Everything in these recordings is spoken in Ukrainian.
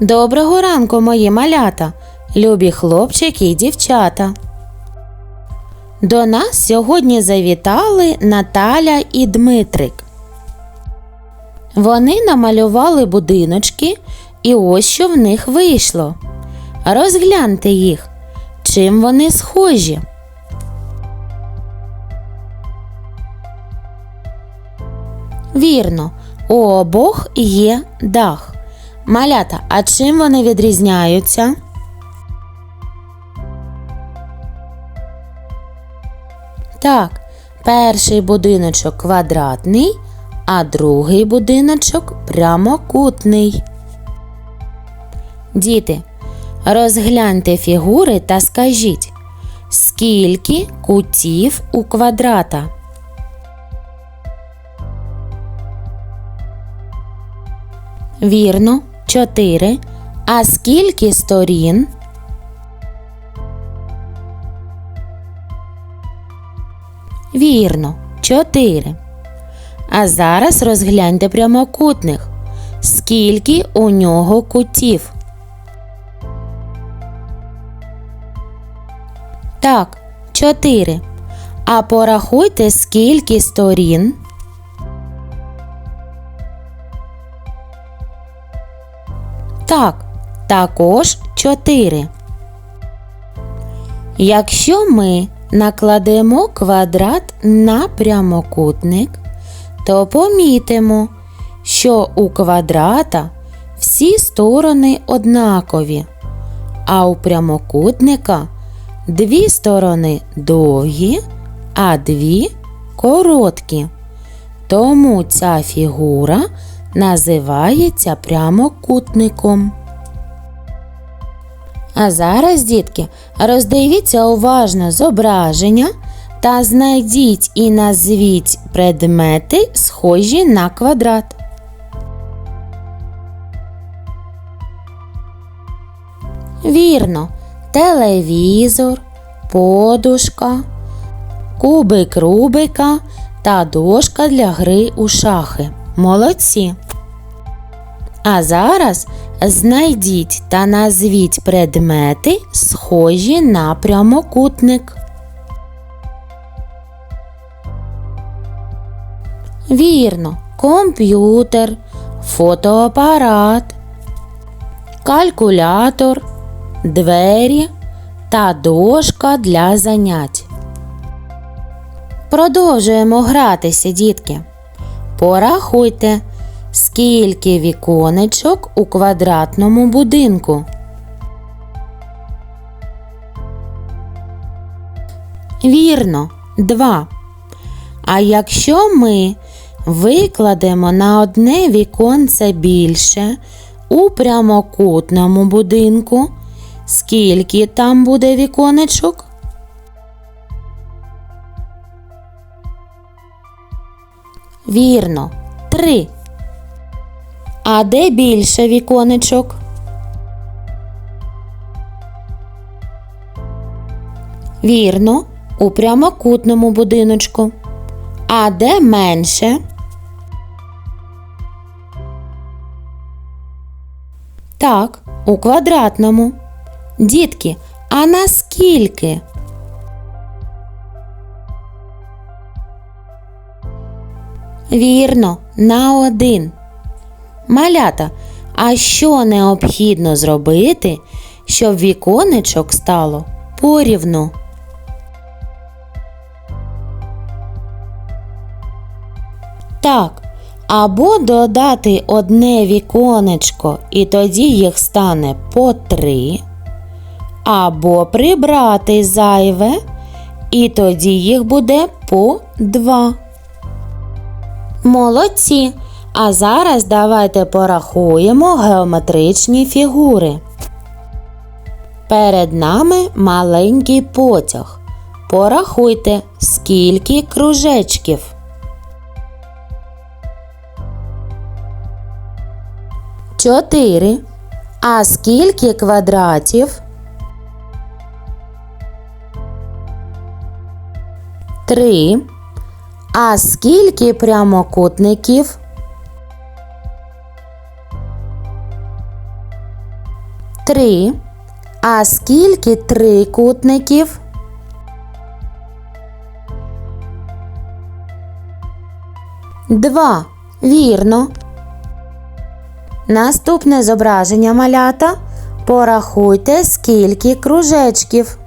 Доброго ранку, мої малята, любі хлопчики і дівчата. До нас сьогодні завітали Наталя і Дмитрик. Вони намалювали будиночки, і ось що в них вийшло. Розгляньте їх, чим вони схожі. Вірно, у обох є дах. Малята, а чим вони відрізняються? Так, перший будиночок квадратний, а другий будиночок прямокутний. Діти, розгляньте фігури та скажіть, скільки кутів у квадрата? Вірно, чотири. А скільки сторін? Вірно, чотири. А зараз розгляньте прямокутник. Скільки у нього кутів? Так, чотири. А порахуйте, скільки сторін. Так, також 4. Якщо ми накладемо квадрат на прямокутник, то помітимо, що у квадрата всі сторони однакові, а у прямокутника дві сторони довгі, а дві короткі. Тому ця фігура називається прямокутником. А зараз, дітки, роздивіться уважно зображення та знайдіть і назвіть предмети, схожі на квадрат. Вірно, телевізор, подушка, кубик Рубика та дошка для гри у шахи. Молодці. А зараз знайдіть та назвіть предмети, схожі на прямокутник. Вірно, комп'ютер, фотоапарат, калькулятор, двері та дошка для занять. Продовжуємо гратися, дітки. Порахуйте, скільки віконечок у квадратному будинку. Вірно, два. А якщо ми викладемо на одне віконце більше у прямокутному будинку, скільки там буде віконечок? Вірно, три. А де більше віконечок? Вірно, у прямокутному будиночку. А де менше? Так, у квадратному. Дітки, а наскільки? Вірно, на один. Малята, а що необхідно зробити, щоб віконечок стало порівну? Так, або додати одне віконечко, і тоді їх стане по три, або прибрати зайве, і тоді їх буде по два. Молодці! А зараз давайте порахуємо геометричні фігури. Перед нами маленький потяг. Порахуйте, скільки кружечків. Чотири. А скільки квадратів? Три. А скільки прямокутників? Три. А скільки трикутників? Два. Вірно. Наступне зображення малята. Порахуйте, скільки кружечків.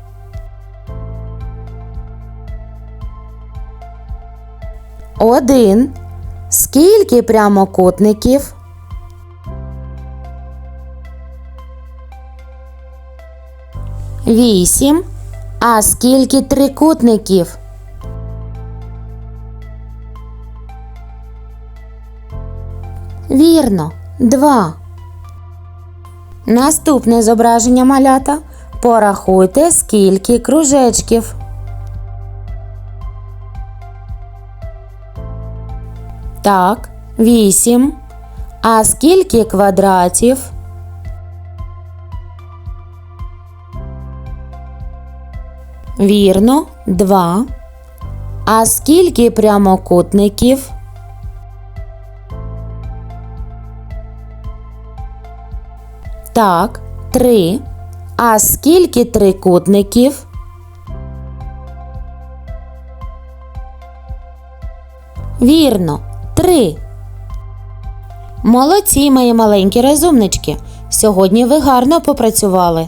Один. Скільки прямокутників? Вісім. А скільки трикутників? Вірно, два. Наступне зображення малята. Порахуйте, скільки кружечків. Так, вісім. А скільки квадратів? Вірно, два. А скільки прямокутників? Так, три. А скільки трикутників? Вірно, три. Молодці, мої маленькі розумнички. Сьогодні ви гарно попрацювали.